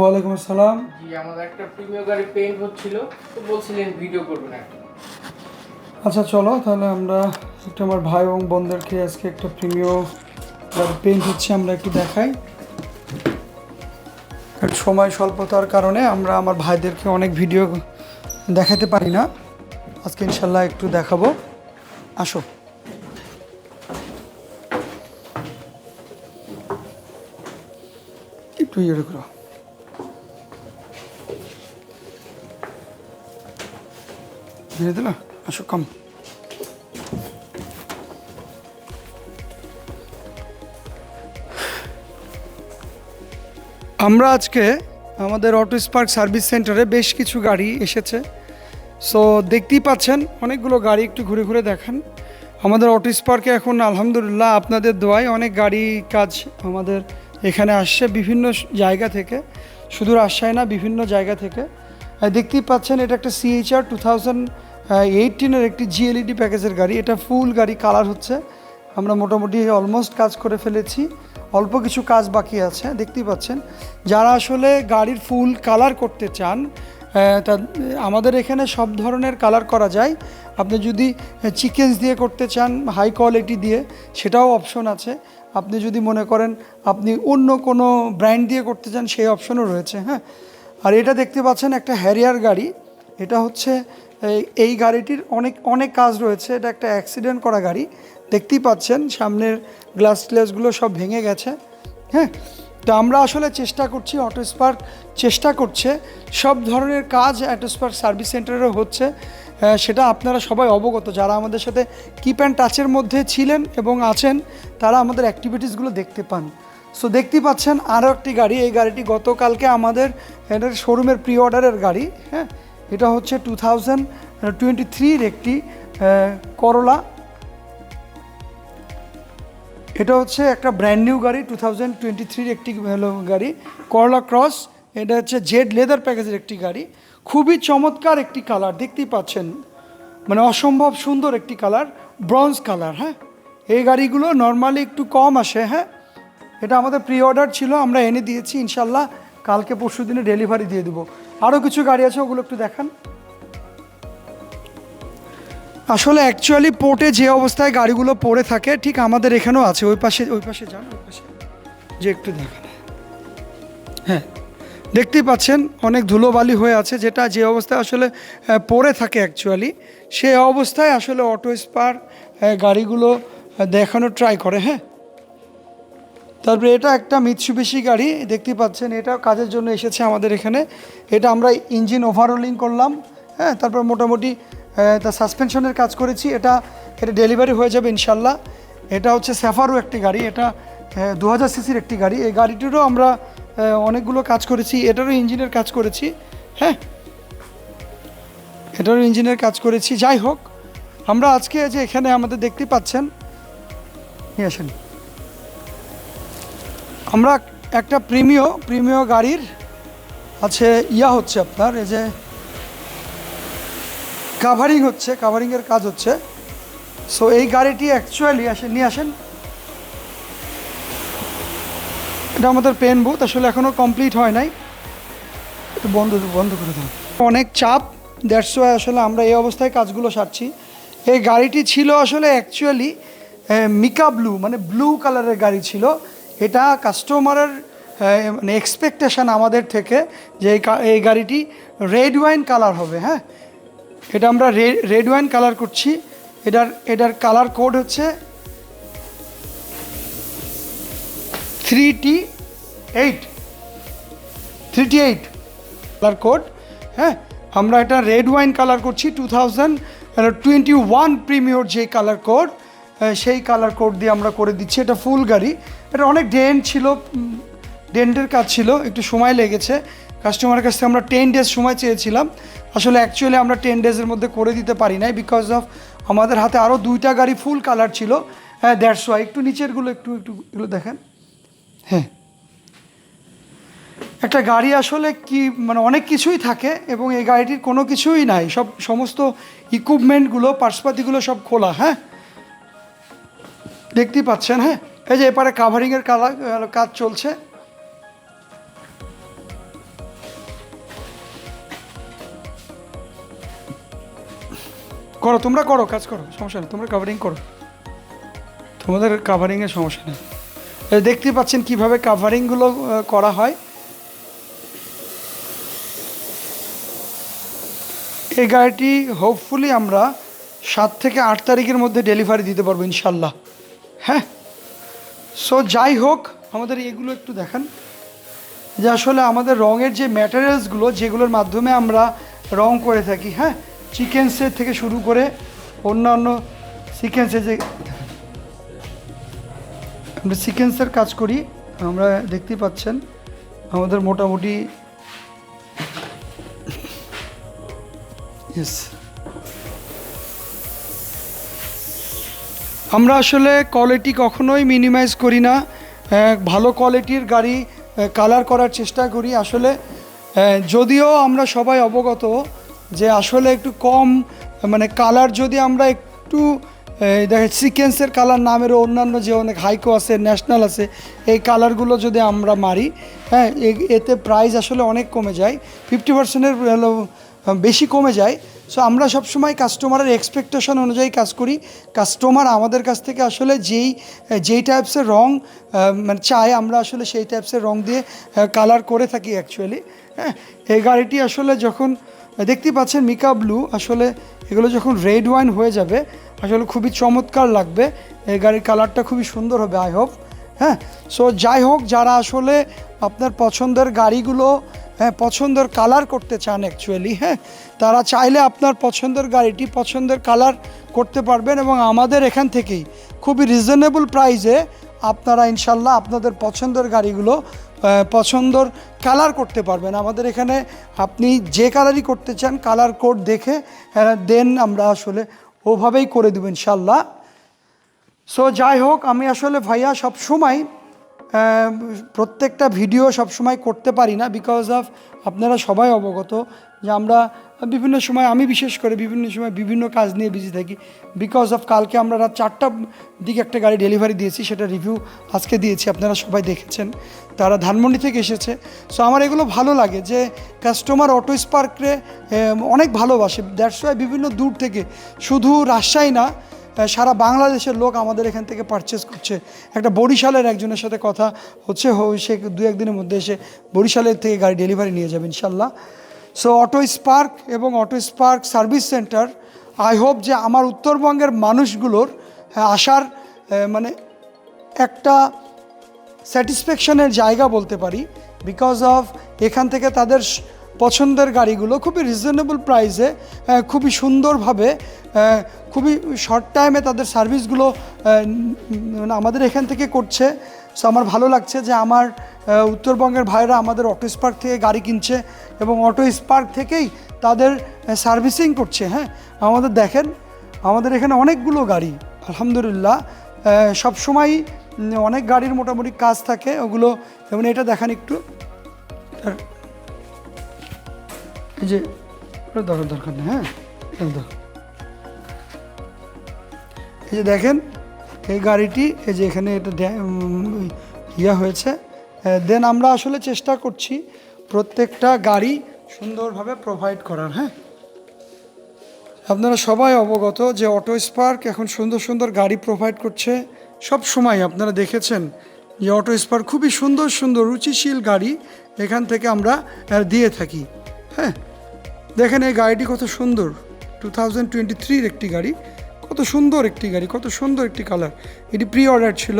ওয়ালাইকুম আসসালাম। জি আমাদের একটা প্রিমিয়ার গাড়ি পেইন্ট হচ্ছিল তো বলছিলেন ভিডিও করবেন একটা। আচ্ছা চলো তাহলে আমরা একটু আমার ভাই এবং বোনদেরকে আজকে একটা প্রিমিয় পেইন্ট হচ্ছে আমরা একটু দেখাই। সময় স্বল্পতার কারণে আমরা আমার ভাইদেরকে অনেক ভিডিও দেখাতে পারি না। আজকে ইনশাল্লাহ একটু দেখাবো। আসো। একটু ইয়ে করো। ধীরে দিল আসো কম আমরা আজকে আমাদের অটো স্পার্ক সার্ভিস সেন্টারে বেশ কিছু গাড়ি এসেছে। সো দেখতেই পাচ্ছেন, অনেকগুলো গাড়ি একটু ঘুরে ঘুরে দেখান। আমাদের অটো স্পার্কে এখন আলহামদুলিল্লাহ আপনাদের দোয়ায় অনেক গাড়ি কাজ আমাদের এখানে আসছে বিভিন্ন জায়গা থেকে। শুধু রাজশাহী না, বিভিন্ন জায়গা থেকে। দেখতেই পাচ্ছেন, এটা একটা সিএইচআর টু থাউজেন্ড এইটিনের একটি জিএলইডি প্যাকেজের গাড়ি। এটা ফুল গাড়ি কালার হচ্ছে। আমরা মোটামুটি অলমোস্ট কাজ করে ফেলেছি। অল্প কিছু কাজ বাকি আছে, দেখতেই পাচ্ছেন। যারা আসলে গাড়ির ফুল কালার করতে চান তা, আমাদের এখানে সব ধরনের কালার করা যায়। আপনি যদি চিকেন্স দিয়ে করতে চান হাই কোয়ালিটি দিয়ে, সেটাও অপশন আছে। আপনি যদি মনে করেন আপনি অন্য কোনো ব্র্যান্ড দিয়ে করতে চান, সেই অপশনও রয়েছে হ্যাঁ। আর এটা দেখতে পাচ্ছেন একটা হ্যারিয়ার গাড়ি। এটা হচ্ছে এই- গাড়িটির অনেক অনেক কাজ রয়েছে। এটা একটা অ্যাক্সিডেন্ট করা গাড়ি। দেখতেই পাচ্ছেন, সামনের গ্লাস গ্লাসগুলো সব ভেঙে গেছে। হ্যাঁ? তো আমরা আসলে চেষ্টা করছি অটো স্পার্ক চেষ্টা করছে। সব ধরনের কাজ অটো স্পার্ক সার্ভিস সেন্টারেও হচ্ছে। সেটা আপনারা সবাই অবগত। যারা আমাদের সাথে কিপ অ্যান্ড টাচের মধ্যে ছিলেন এবং আছেন, তারা আমাদের অ্যাক্টিভিটিসগুলো দেখতে পান। সো দেখতেই পাচ্ছেন, আরও একটি গাড়ি। এই গাড়িটি গতকালকে আমাদের শোরুমের প্রি অর্ডারের গাড়ি। হ্যাঁ? এটা হচ্ছে টু থাউজেন্ড টোয়েন্টি থ্রির একটি করলা এটা হচ্ছে একটা ব্র্যান্ড নিউ গাড়ি, টু থাউজেন্ড টোয়েন্টি থ্রির একটি গাড়ি করলা ক্রস এটা হচ্ছে জেড লেদার প্যাকেজের একটি গাড়ি। খুবই চমৎকার একটি কালার, দেখতেই পাচ্ছেন। মানে অসম্ভব সুন্দর একটি কালার, ব্রঞ্জ কালার হ্যাঁ? এই গাড়িগুলো নর্মালি একটু কম আসে হ্যাঁ? এটা আমাদের প্রি অর্ডার ছিল, আমরা এনে দিয়েছি, ইনশাল্লাহ কালকে পরশু দিনে ডেলিভারি দিয়ে দেবো। আরও কিছু গাড়ি আছে, ওগুলো একটু দেখান। আসলে অ্যাকচুয়ালি পোর্টে যে অবস্থায় গাড়িগুলো পড়ে থাকে, ঠিক আমাদের এখানেও আছে। ওই পাশে ওই পাশে যান, ওই পাশে। যে একটু দেখান। হ্যাঁ দেখতেই পাচ্ছেন, অনেক ধুলোবালি হয়ে আছে, যেটা যে অবস্থায় আসলে পড়ে থাকে অ্যাকচুয়ালি সেই অবস্থায় আসলে অটো স্পার গাড়িগুলো দেখানোর ট্রাই করে হ্যাঁ। তারপরে এটা একটা মিৎসুবিশি গাড়ি, দেখতে পাচ্ছেন, এটা কাজের জন্য এসেছে আমাদের এখানে। এটা আমরা ইঞ্জিন ওভারহোলিং করলাম হ্যাঁ তারপর মোটামুটি তার সাসপেনশনের কাজ করেছি। এটা এটা ডেলিভারি হয়ে যাবে ইনশাল্লাহ। এটা হচ্ছে স্যাফারও একটি গাড়ি, এটা দু হাজার সিসির একটি গাড়ি। এই গাড়িটিরও আমরা অনেকগুলো কাজ করেছি। এটারও ইঞ্জিনের কাজ করেছি হ্যাঁ। এটারও ইঞ্জিনের কাজ করেছি। যাই হোক, আমরা আজকে যে এখানে আমাদের দেখতে পাচ্ছেন, নিয়ে আসেন। আমরা একটা প্রিমিয় প্রিমিয় গাড়ির আছে, ইয়া হচ্ছে আপনার, এই যে কাভারিং হচ্ছে কাভারিংয়ের কাজ হচ্ছে। সো এই গাড়িটি অ্যাকচুয়ালি আসেন, নিয়ে আসেন। এটা আমাদের পেন বুথ আসলে এখনও কমপ্লিট হয় নাই। একটু বন্ধ বন্ধ করে দাও। অনেক চাপ দ্যাটস ওয়াই আসলে আমরা এই অবস্থায় কাজগুলো সারছি। এই গাড়িটি ছিল আসলে অ্যাকচুয়ালি মিকা ব্লু মানে ব্লু কালারের গাড়ি ছিল। এটা কাস্টমারের মানে এক্সপেকটেশন আমাদের থেকে যে এই গাড়িটি রেড ওয়াইন কালার হবে হ্যাঁ? এটা আমরা রেড ওয়াইন কালার করছি। এটার এটার কালার কোড হচ্ছে three T eight three T eight colour code হ্যাঁ? আমরা এটা রেড ওয়াইন কালার করছি two thousand twenty one premier যে কালার কোড সেই কালার কোড দিয়ে আমরা করে দিচ্ছি। এটা ফুল গাড়ি। এটা অনেক ডেন্ট ছিল ডেন্টের কাজ ছিল, একটু সময় লেগেছে। কাস্টমারের কাছ থেকে আমরা টেন ডেজ সময় চেয়েছিলাম। আসলে অ্যাকচুয়ালি আমরা টেন ডেজের মধ্যে করে দিতে পারি নাই বিকজ অফ আমাদের হাতে আরও দুইটা গাড়ি ফুল কালার ছিল। হ্যাঁ দ্যাটস ওয়াই একটু নিচেরগুলো একটু একটু এগুলো দেখেন। হ্যাঁ। একটা গাড়ি আসলে কি মানে অনেক কিছুই থাকে এবং এই গাড়িটির কোনো কিছুই নাই। সব, সমস্ত ইকুইপমেন্টগুলো পার্সপাতিগুলো সব খোলা হ্যাঁ? দেখতেই পাচ্ছেন হ্যাঁ? এই যে এপারে কাভারিংয়ের কালা কাজ চলছে। করো, তোমরা করো, কাজ করো, সমস্যা নেই, তোমরা কাভারিং করো। তোমাদের কাভারিংয়ের সমস্যা নেই। দেখতে পাচ্ছেন কীভাবে কাভারিংগুলো করা হয়। এই গাড়িটি হোপফুলি আমরা সাত থেকে আট তারিখের মধ্যে ডেলিভারি দিতে পারব ইনশাল্লাহ। হ্যাঁ? সো যাই হোক, আমাদের এগুলো একটু দেখান। যে আসলে আমাদের রঙের যে ম্যাটেরিয়ালসগুলো যেগুলোর মাধ্যমে আমরা রং করে থাকি হ্যাঁ? চিকেন্সের থেকে শুরু করে অন্যান্য সিকেন্সের যে আমরা সিকেন্সের কাজ করি, আমরা দেখতেই পাচ্ছেন, আমাদের মোটামুটি ইয়েস আমরা আসলে কোয়ালিটি কখনোই মিনিমাইজ করি না। ভালো কোয়ালিটির গাড়ি কালার করার চেষ্টা করি। আসলে যদিও আমরা সবাই অবগত যে আসলে একটু কম মানে কালার যদি আমরা একটু দেখে সিকেন্সের কালার নামের অন্যান্য যে অনেক হাইকো আছে ন্যাশনাল আছে, এই কালারগুলো যদি আমরা মারি হ্যাঁ এতে প্রাইস আসলে অনেক কমে যায়। ফিফটি পার্সেন্টের বেশি কমে যায়। সো আমরা সবসময় কাস্টমারের এক্সপেকটেশন অনুযায়ী কাজ করি। কাস্টমার আমাদের কাছ থেকে আসলে যেই যেই টাইপসের রং মানে চায়, আমরা আসলে সেই টাইপসের রং দিয়ে কালার করে থাকি অ্যাকচুয়ালি হ্যাঁ এই গাড়িটি আসলে যখন দেখতেই পাচ্ছেন মিকা ব্লু আসলে এগুলো যখন রেড ওয়াইন হয়ে যাবে, আসলে খুবই চমৎকার লাগবে। এই গাড়ির কালারটা খুবই সুন্দর হবে আই হোপ হ্যাঁ সো যাই হোক, যারা আসলে আপনার পছন্দের গাড়িগুলো হ্যাঁ পছন্দের কালার করতে চান অ্যাকচুয়ালি হ্যাঁ। তারা চাইলে আপনার পছন্দের গাড়িটি, পছন্দের কালার করতে পারবেন এবং আমাদের এখান থেকেই খুবই রিজনেবল প্রাইসে আপনারা ইনশাল্লাহ আপনাদের পছন্দের গাড়িগুলো পছন্দর কালার করতে পারবেন। আমাদের এখানে আপনি যে কালারই করতে চান কালার কোড দেখে দেন আমরা আসলে ওভাবেই করে দেবো ইনশাল্লাহ। সো যাই হোক, আমি আসলে ভাইয়া সব সময় প্রত্যেকটা ভিডিও সব সময় করতে পারি না বিকজ অফ আপনারা সবাই অবগত যে আমরা বিভিন্ন সময়, আমি বিশেষ করে বিভিন্ন সময় বিভিন্ন কাজ নিয়ে বিজি থাকি। বিকজ অফ কালকে আমরা রাত চারটার দিকে একটা গাড়ি ডেলিভারি দিয়েছি, সেটা রিভিউ আজকে দিয়েছি, আপনারা সবাই দেখেছেন। তারা ধানমন্ডি থেকে এসেছে। সো আমার এগুলো ভালো লাগে যে কাস্টমার অটো স্পার্করে অনেক ভালোবাসে। দ্যাটস ওয়াই বিভিন্ন দূর থেকে, শুধু রাজশাহী না সারা বাংলাদেশের লোক আমাদের এখান থেকে পারচেস করছে। একটা বরিশালের একজনের সাথে কথা হচ্ছে সে দু একদিনের মধ্যে এসে বরিশালের থেকে গাড়ি ডেলিভারি নিয়ে যাবে ইনশাল্লাহ সো অটো স্পার্ক এবং Auto Spark service centre I hope যে আমার উত্তরবঙ্গের মানুষগুলোর আসার মানে একটা স্যাটিসফ্যাকশনের জায়গা বলতে পারি বিকজ অফ এখান থেকে তাদের পছন্দের গাড়িগুলো খুবই রিজনেবল প্রাইসে খুবই সুন্দরভাবে খুবই শর্ট টাইমে তাদের সার্ভিসগুলো মানে আমাদের এখান থেকে করছে। সো আমার ভালো লাগছে যে আমার উত্তরবঙ্গের ভাইরা আমাদের অটো স্পার্ক থেকে গাড়ি কিনছে এবং অটো স্পার্ক থেকেই তাদের সার্ভিসিং করছে হ্যাঁ? আমাদের দেখেন, আমাদের এখানে অনেকগুলো গাড়ি, আলহামদুলিল্লাহ। সব সময় অনেক গাড়ির মোটামুটি কাজ থাকে, ওগুলো যেমন এটা দেখান একটু। এই যে, ওটা দরকার দরকার নেই হ্যাঁ? এই যে দেখেন, এই গাড়িটি, এই যে এখানে এটা ইয়া হয়েছে। দেন আমরা আসলে চেষ্টা করছি প্রত্যেকটা গাড়ি সুন্দরভাবে প্রোভাইড করার হ্যাঁ? আপনারা সবাই অবগত যে অটো স্পার্ক এখন সুন্দর সুন্দর গাড়ি প্রোভাইড করছে। সব সময় আপনারা দেখেছেন যে অটো স্পার্ক খুবই সুন্দর সুন্দর, রুচিশীল গাড়ি এখান থেকে আমরা দিয়ে থাকি। হ্যাঁ দেখেন এই গাড়িটি কত সুন্দর। টু থাউজেন্ড টোয়েন্টি থ্রির একটি গাড়ি, কত সুন্দর একটি গাড়ি, কত সুন্দর একটি কালার এটি প্রি অর্ডার ছিল।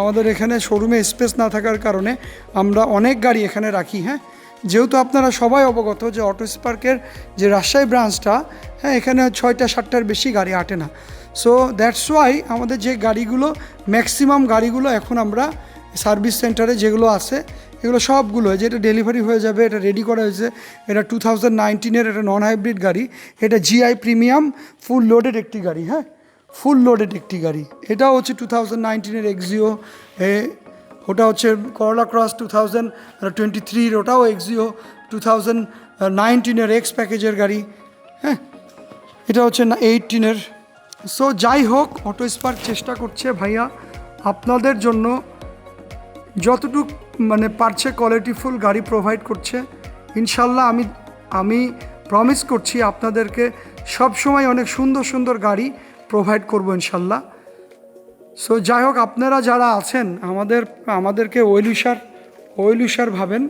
আমাদের এখানে শোরুমে স্পেস না থাকার কারণে আমরা অনেক গাড়ি এখানে রাখি হ্যাঁ। যেহেতু আপনারা সবাই অবগত যে অটো স্পার্কের যে রাজশাহী ব্রাঞ্চটা হ্যাঁ এখানে ছয়টা, সাতটার বেশি গাড়ি আটে না। সো দ্যাটস ওয়াই আমাদের যে গাড়িগুলো ম্যাক্সিমাম গাড়িগুলো এখন আমরা সার্ভিস সেন্টারে যেগুলো আছে এগুলো সবগুলো যেটা ডেলিভারি হয়ে যাবে, এটা রেডি করা হয়েছে। এটা টু থাউজেন্ড নাইনটিনের এটা নন হাইব্রিড গাড়ি। এটা জিআই প্রিমিয়াম ফুল লোডেড একটি গাড়ি হ্যাঁ? ফুল লোডেড একটি গাড়ি। এটাও হচ্ছে টু থাউজেন্ড নাইনটিনের এক্সিও ওটা হচ্ছে Corolla cross two thousand twenty থ্রির ওটাও এক্সিও টু থাউজেন্ড নাইনটিনের এক্স প্যাকেজের গাড়ি হ্যাঁ? এটা হচ্ছে এইটিনের সো যাই হোক অটো স্পার্ক চেষ্টা করছে ভাইয়া। আপনাদের জন্য যতটুক মানে পারছে কোয়ালিটিফুল গাড়ি প্রোভাইড করছে, ইনশাল্লাহ আমি আমি প্রমিস করছি আপনাদেরকে সব সময় অনেক সুন্দর সুন্দর গাড়ি প্রোভাইড করব ইনশাল্লাহ। সো যাই হোক, আপনারা যারা আছেন, আমাদের, আমাদেরকে ওয়েলুসার ওয়েলুসার ভাবেন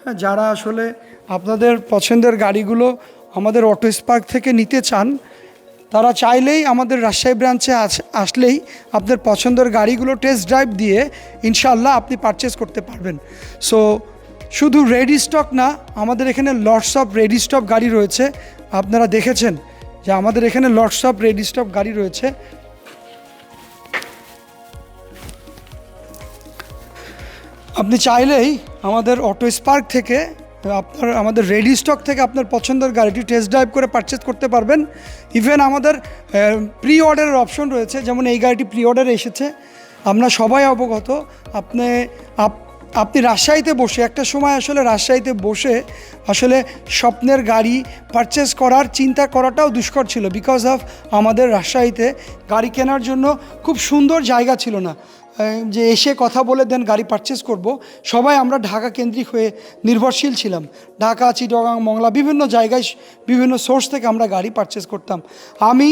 হ্যাঁ যারা আসলে আপনাদের পছন্দের গাড়িগুলো আমাদের অটো স্পার্ক থেকে নিতে চান তারা চাইলেই আমাদের রাজশাহী ব্রাঞ্চে আস- আসলেই আপনার পছন্দের গাড়িগুলো টেস্ট ড্রাইভ দিয়ে ইনশাল্লাহ আপনি পারচেস করতে পারবেন। সো শুধু রেডি স্টক না, আমাদের এখানে লটস অফ রেডি স্টক গাড়ি রয়েছে। আপনারা দেখেছেন যে আমাদের এখানে লটস অফ রেডি স্টক গাড়ি রয়েছে। আপনি চাইলেই আমাদের অটো স্পার্ক থেকে আপনার আমাদের রেডি স্টক থেকে আপনার পছন্দের গাড়িটি টেস্ট ড্রাইভ করে পারচেস করতে পারবেন। ইভেন আমাদের প্রি অর্ডারের অপশন রয়েছে, যেমন এই গাড়িটি প্রি অর্ডারে এসেছে। আমরা সবাই অবগত, আপনি, আপ- আপনি রাজশাহীতে বসে, একটা সময় আসলে রাজশাহীতে বসে আসলে স্বপ্নের গাড়ি পারচেস করার চিন্তা করাটাও দুষ্কর ছিল। বিকজ অফ আমাদের রাজশাহীতে গাড়ি কেনার জন্য খুব সুন্দর জায়গা ছিল না। যে এসে কথা বলে দেন গাড়ি পারচেস করব, সবাই আমরা ঢাকা কেন্দ্রিক হয়ে নির্ভরশীল ছিলাম। ঢাকা, চিটগাং, মংলা বিভিন্ন জায়গায় বিভিন্ন সোর্স থেকে আমরা গাড়ি পারচেস করতাম। আমি,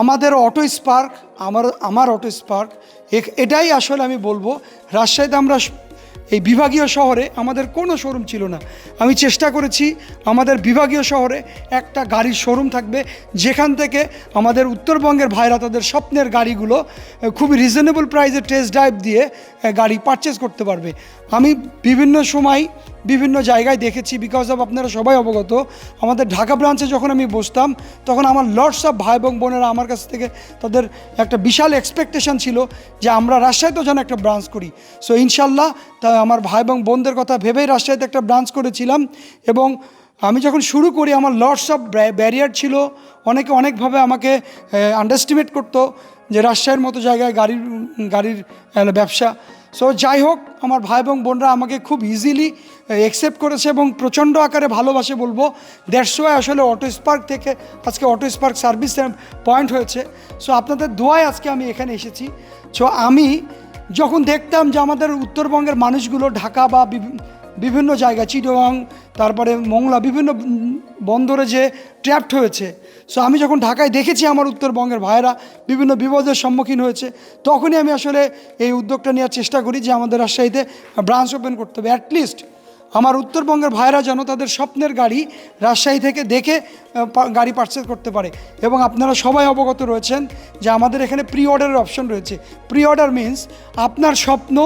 আমাদের অটো স্পার্ক আমার আমার অটো স্পার্ক এটাই আসলে আমি বলব, রাজশাহীতে আমরা এই বিভাগীয় শহরে আমাদের কোনো শোরুম ছিল না। আমি চেষ্টা করেছি আমাদের বিভাগীয় শহরে একটা গাড়ির শোরুম থাকবে, যেখান থেকে আমাদের উত্তরবঙ্গের ভাইরা তাদের স্বপ্নের গাড়িগুলো খুবই রিজনেবল প্রাইসে টেস্ট ড্রাইভ দিয়ে গাড়ি পারচেস করতে পারবে। আমি বিভিন্ন সময় বিভিন্ন জায়গায় দেখেছি বিকজ অফ আপনারা সবাই অবগত। আমাদের ঢাকা ব্রাঞ্চে যখন আমি বসতাম, তখন আমার লর্ডস অফ ভাই এবং বোনেরা আমার কাছ থেকে তাদের একটা বিশাল এক্সপেকটেশন ছিল যে আমরা রাজশাহীতেও যেন একটা ব্রাঞ্চ করি। সো ইনশাল্লাহ, তা আমার ভাই এবং বোনদের কথা ভেবেই রাজশাহীতে একটা ব্রাঞ্চ করেছিলাম এবং আমি যখন শুরু করি, আমার লর্ডস অফ ব্যারিয়ার ছিল। অনেকে অনেকভাবে আমাকে আন্ডারস্টিমেট করতো যে রাজশাহীর মতো জায়গায় গাড়ির গাড়ির ব্যবসা সো যাই হোক আমার ভাই এবং বোনরা আমাকে খুব ইজিলি অ্যাকসেপ্ট করেছে এবং প্রচণ্ড আকারে ভালোবাসে বলব। দেড়শ আসলে অটো স্পার্ক থেকে আজকে অটো স্পার্ক সার্ভিস পয়েন্ট হয়েছে। সো আপনাদের দোয়ায় আজকে আমি এখানে এসেছি। সো আমি যখন দেখতাম যে আমাদের উত্তরবঙ্গের মানুষগুলো ঢাকা বা বিভিন্ন জায়গা চিটগাং, তারপরে মংলা, বিভিন্ন বন্দরে যে ট্র্যাপড হয়েছে সো আমি যখন ঢাকায় দেখেছি আমার উত্তরবঙ্গের ভাইয়েরা বিভিন্ন বিপদের সম্মুখীন হয়েছে, তখনই আমি আসলে এই উদ্যোগটা নেওয়ার চেষ্টা করি যে আমাদের রাজশাহীতে ব্রাঞ্চ ওপেন করতে হবে। অ্যাটলিস্ট আমার উত্তরবঙ্গের ভাইয়েরা যেন তাদের স্বপ্নের গাড়ি রাজশাহী থেকে দেখে গাড়ি পারচেস করতে পারে। এবং আপনারা সবাই অবগত রয়েছেন যে আমাদের এখানে প্রি অর্ডারের অপশন রয়েছে। প্রি অর্ডার মিন্স আপনার স্বপ্ন,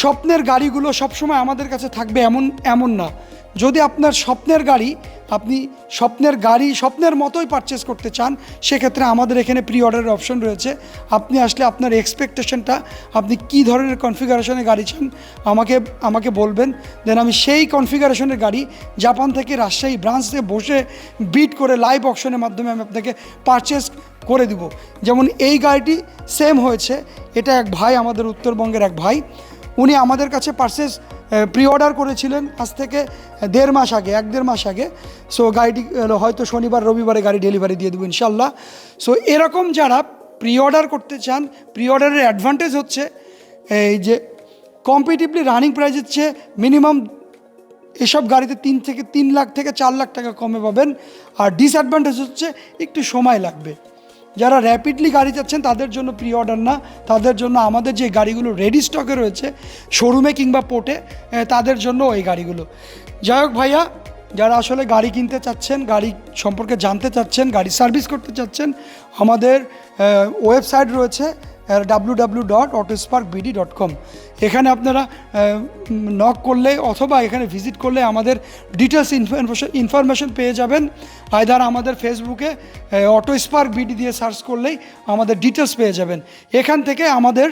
স্বপ্নের গাড়িগুলো সবসময় আমাদের কাছে থাকবে এমন এমন না। যদি আপনার স্বপ্নের গাড়ি, আপনি স্বপ্নের গাড়ি স্বপ্নের মতোই পারচেস করতে চান, সেক্ষেত্রে আমাদের এখানে প্রি অর্ডারের অপশন রয়েছে। আপনি আসলে আপনার এক্সপেকটেশনটা আপনি কী ধরনের কনফিগারেশনের গাড়ি চান, আমাকে আমাকে বলবেন। দেন আমি সেই কনফিগারেশনের গাড়ি জাপান থেকে রাজশাহী ব্রাঞ্চ বসে বিট করে লাইভ অপশনের মাধ্যমে আমি আপনাকে পারচেস করে দিব। যেমন এই গাড়িটি সেম হয়েছে। এটা এক ভাই, আমাদের উত্তরবঙ্গের এক ভাই। উনি আমাদের কাছে পার্সেস প্রি অর্ডার করেছিলেন আজ থেকে দেড় মাস আগে, এক দেড় মাস আগে। সো গাড়িটি হয়তো শনিবার, রবিবারে গাড়ি ডেলিভারি দিয়ে দেবো ইনশাল্লাহ সো এরকম যারা প্রি অর্ডার করতে চান প্রি অর্ডারের অ্যাডভান্টেজ হচ্ছে, এই যে কম্পিটিভলি রানিং প্রাইজের চেয়ে মিনিমাম এসব গাড়িতে তিন থেকে, তিন লাখ থেকে চার লাখ টাকা কমে পাবেন। আর ডিসঅ্যাডভান্টেজ হচ্ছে, একটু সময় লাগবে। যারা র্যাপিডলি গাড়ি চাচ্ছেন তাদের জন্য প্রি অর্ডার না, তাদের জন্য আমাদের যে গাড়িগুলো রেডি স্টকে রয়েছে শোরুমে কিংবা পোর্টে তাদের জন্য ওই গাড়িগুলো। যাই হোক ভাইয়া, যারা আসলে গাড়ি কিনতে চাচ্ছেন, গাড়ি সম্পর্কে জানতে চাচ্ছেন, গাড়ি সার্ভিস করতে চাচ্ছেন, আমাদের ওয়েবসাইট রয়েছে W W dot autospark BD dot com এখানে আপনারা নক করলে অথবা এখানে ভিজিট করলে আমাদের ডিটেলস ইনফরমেশন পেয়ে যাবেন। আয়দার আমাদের ফেসবুকে অটো স্পার্ক বিডি দিয়ে সার্চ করলেই আমাদের ডিটেলস পেয়ে যাবেন। এখান থেকে আমাদের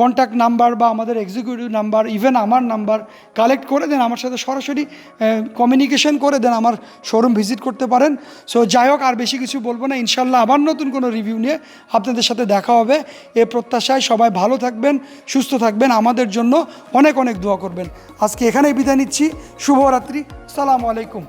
কন্ট্যাক্ট নাম্বার বা আমাদের এক্সিকিউটিভ নাম্বার ইভেন আমার নাম্বার কালেক্ট করে দেন, আমার সাথে সরাসরি কমিউনিকেশন করে দেন, আমার শোরুম ভিজিট করতে পারেন। সো যাই হোক, আর বেশি কিছু বলব না। ইনশাল্লাহ আবার নতুন কোনো রিভিউ নিয়ে আপনাদের সাথে দেখা হবে। এ প্রত্যাশায় সবাই ভালো থাকবেন, সুস্থ থাকবেন। আমাদের জন্য অনেক অনেক অনেক দোয়া করবেন। আজকে এখানেই বিদায় নিচ্ছি। শুভরাত্রি। সালাম আলাইকুম।